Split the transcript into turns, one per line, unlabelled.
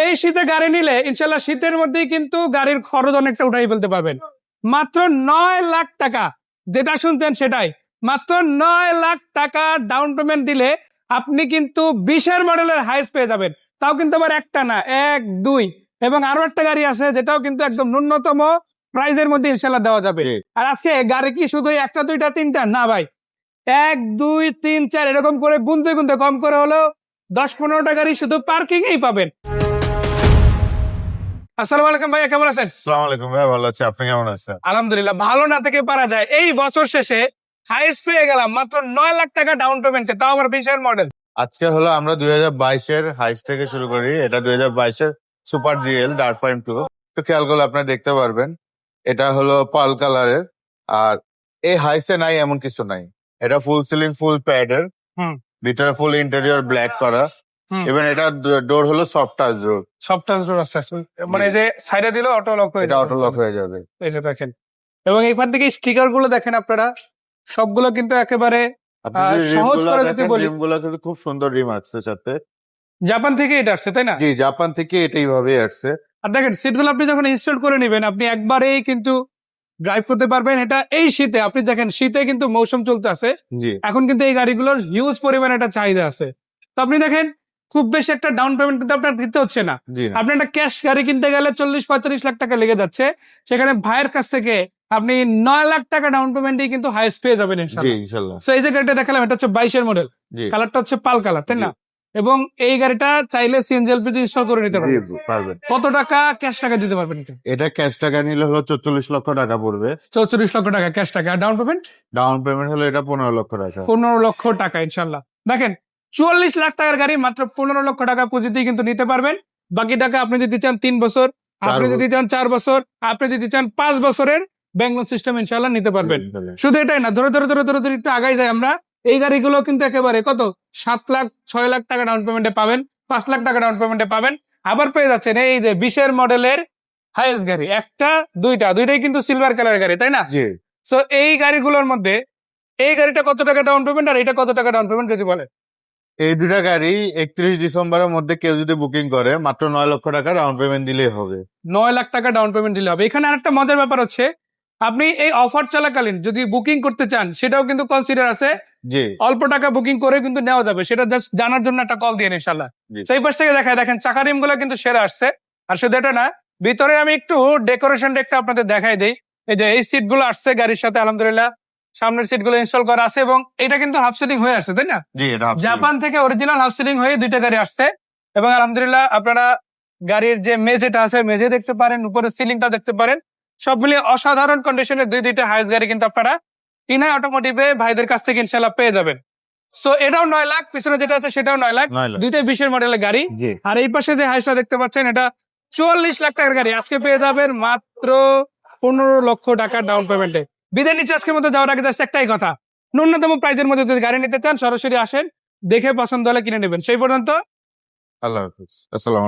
এই শীতে গাড়ি নিলে ইনশাল্লাহ শীতের মধ্যেই কিন্তু গাড়ির খরচ অনেকটা উঠাই ফেলতে পারবেন। মাত্র নয় লাখ টাকা যেটা শুনছেন সেটাই। মাত্র নয় লাখ টাকা ডাউন পেমেন্ট দিলে আপনি কিন্তু বিশের মডেলের হাইস পেয়ে যাবেন। তাও কিন্তু আবার একটা না এক দুই এবং আরও একটা গাড়ি আছে যেটাও কিন্তু একদম ন্যূনতম প্রাইজের মধ্যে ইনশাল্লাহ দেওয়া যাবে। আর আজকে গাড়ি কি শুধু একটা দুইটা তিনটা? না ভাই। এক দুই তিন চার এরকম করে গুনতে গুনতে কম করে হলো দশ পনেরোটা গাড়ি শুধু পার্কিং এই পাবেন। আসসালামু আলাইকুম ভাইয়া কেমন আছেন?
আসসালামু আলাইকুম ভাই ভালো আছি। আপনি কেমন আছেন?
আলহামদুলিল্লাহ ভালো না থেকে পারা যায়। এই বছর শেষে হাইস্ট পেয়ে গেলাম মাত্র নয় লাখ টাকা ডাউন পেমেন্টে তাও বিশের মডেল
আজকে হলো আমরা দুই হাজার বাইশের হাইস থেকে শুরু করি। এটা দুই হাজার বাইশের সুপার জিএল ডার্ক ফাইম টু একটু খেয়াল করলে আপনি দেখতে পারবেন। এটা হলো পাল কালারের আর এই হাইসে নাই এমন কিছু নাই। এটা ফুল সিলিং ফুল প্যাডের
হুম।
ভিতরে ফুল ইন্টেরিয়র ব্ল্যাক করা। এবং এটা ডোর হলো সফট টাচ ডোর
সব টাচ ডোর আছে মানে এই যে সাইডে দিলে অটো লক হয়ে
এটা। অটো লক হয়ে যাবে।
এই যে দেখেন। এবং এইখান থেকে স্টিকারগুলো দেখেন আপনারা। সবগুলো কিন্তু একেবারে সহজ করে যদি বলি-
রিমগুলো কিন্তু খুব সুন্দর রিম আসছে সাথে।
জাপান থেকে এটা আসছে তাই না?
জি জাপান থেকে এটাই ভাবে আসছে।
আর দেখেন সিটগুলো আপনি যখন ইনস্টল করে নেবেন আপনি একবারেই কিন্তু ড্রাইভ করতে পারবেন এটা এই শীতে। আপনি দেখেন শীতে কিন্তু মৌসুম চলতে আছে।
জি।
এখন কিন্তু এই গাড়িগুলোর হিউজ পরিমাণে একটা চাহিদা আছে। তো আপনি দেখেন খুব বেশি একটা ডাউন পেমেন্ট কিন্তু আপনার দিতে হচ্ছে না। আপনি একটা ক্যাশ গাড়ি কিনতে গেলে চল্লিশ পঁয়তাল্লিশ লাখ টাকা লেগে যাচ্ছে। সেখানে ভাইয়ের কাছ থেকে আপনি নয় লাখ টাকা ডাউন পেমেন্টই কিন্তু হাইস্ট পেয়ে যাবেন ইনশাল্লাহ এই যে গাড়িটা দেখালাম এটা হচ্ছে বাইশের মডেল কালারটা হচ্ছে পাল কালার তাই না? এবং এই গাড়িটা চাইলে সিএনজি এলপিজি ইনস্টল করে নিতে পারবেন। কত টাকা ক্যাশ টাকা দিতে পারবেন এটা?
ক্যাশ টাকা নিলে হলো চল্লিশ লক্ষ টাকা পড়বে।
চৌচল্লিশ লক্ষ টাকা ক্যাশ টাকা। ডাউন পেমেন্ট
ডাউন পেমেন্ট হলো এটা পনেরো লক্ষ টাকা।
পনেরো লক্ষ টাকা ইনশাল্লাহ দেখেন চুয়াল্লিশ লাখ টাকার গাড়ি মাত্র পনেরো লক্ষ টাকা পুঁজি দিয়ে কিন্তু নিতে পারবেন। বাকি টাকা আপনি যদি চান তিন বছর আপনি যদি চান চার বছর আপনি যদি চান পাঁচ বছরের ব্যাংক লোন সিস্টেম ইনশাল্লাহ নিতে পারবেন। শুধু এটাই না ধরে ধরে ধরে ধরে ধরে একটু আগাই যায় আমরা। এই গাড়িগুলো কিন্তু একেবারে কত? সাত লাখ ছয় লাখ টাকা ডাউন পেমেন্টে পাবেন পাঁচ লাখ টাকা ডাউন পেমেন্টে পাবেন। আবার পেয়ে যাচ্ছেন এই যে বিশের মডেলের হাইয়েস্ট গাড়ি একটা দুইটা দুইটাই কিন্তু সিলভার কালারের গাড়ি তাই না? সো এই গাড়িগুলোর মধ্যে এই গাড়িটা কত টাকা ডাউন পেমেন্ট আর এটা কত টাকা ডাউন পেমেন্ট যদি বলে
এই দুটা গাড়ি একত্রিশ ডিসেম্বরের মধ্যে কেউ যদি বুকিং করে মাত্র নয় লক্ষ টাকা ডাউন পেমেন্ট দিলেই হবে।
নয় লাখ টাকা ডাউন পেমেন্ট দিলে হবে। এখানে আরেকটা মজার ব্যাপার হচ্ছে আপনি এই অফার চলাকালীন যদি বুকিং করতে চান সেটাও কিন্তু কনসিডার আছে।
জি।
অল্প টাকা বুকিং করে কিন্তু নেওয়া যাবে। সেটা জাস্ট জানার জন্য একটা কল দিয়ে ইনশাল্লাহ
জি।
সেই পাশ থেকে দেখায় দেখেন চাকা রিমগুলো কিন্তু সেরে আসছে। আর শুধু এটা না ভিতরে আমি একটু ডেকোরেশন একটা আপনাদের দেখাই দেই। এই যে এই সিটগুলো আসছে গাড়ির সাথে আলহামদুলিল্লাহ। সামনের সিটগুলো ইনস্টল করা আছে এবং এটা কিন্তু হাফ সিটিং হয়ে আসছে তাই না?
জি এটা
জাপান থেকে অরিজিনাল হাউস সিলিং হয়ে দুইটা গাড়ি আসছে এবং আলহামদুলিল্লাহ আপনারা গাড়ির যে মেঝেটা আছে মেঝে দেখতে পারেন উপরে সিলিংটা দেখতে পারেন। সব মিলিয়ে অসাধারণ কন্ডিশনে দুই দুইটা হাইস গাড়ি কিন্তু আপনারা ইনাই অটোমোটিভে ভাইদের কাছ থেকে ইনশাল্লাহ পেয়ে যাবেন। সো এটাও নয় লাখ পিছনে যেটা আছে সেটাও নয় লাখ।
নয় লাখ।
দুইটাই বিশের মডেলের গাড়ি। আর এই পাশে যে হাইসটা দেখতে পাচ্ছেন এটা চুয়াল্লিশ লাখ টাকার গাড়ি। আজকে পেয়ে যাবেন মাত্র পনেরো লক্ষ টাকা ডাউন পেমেন্টে বিদের নিচে আজকের মতো, যাওয়ার আগে জাস্ট একটাই কথা। ন্যূনতম প্রাইজের মধ্যে যদি গাড়ি নিতে চান, সরাসরি আসেন, দেখে পছন্দ হলে কিনে নেবেন। সেই পর্যন্ত,
আল্লাহ হাফিজ। আসসালাম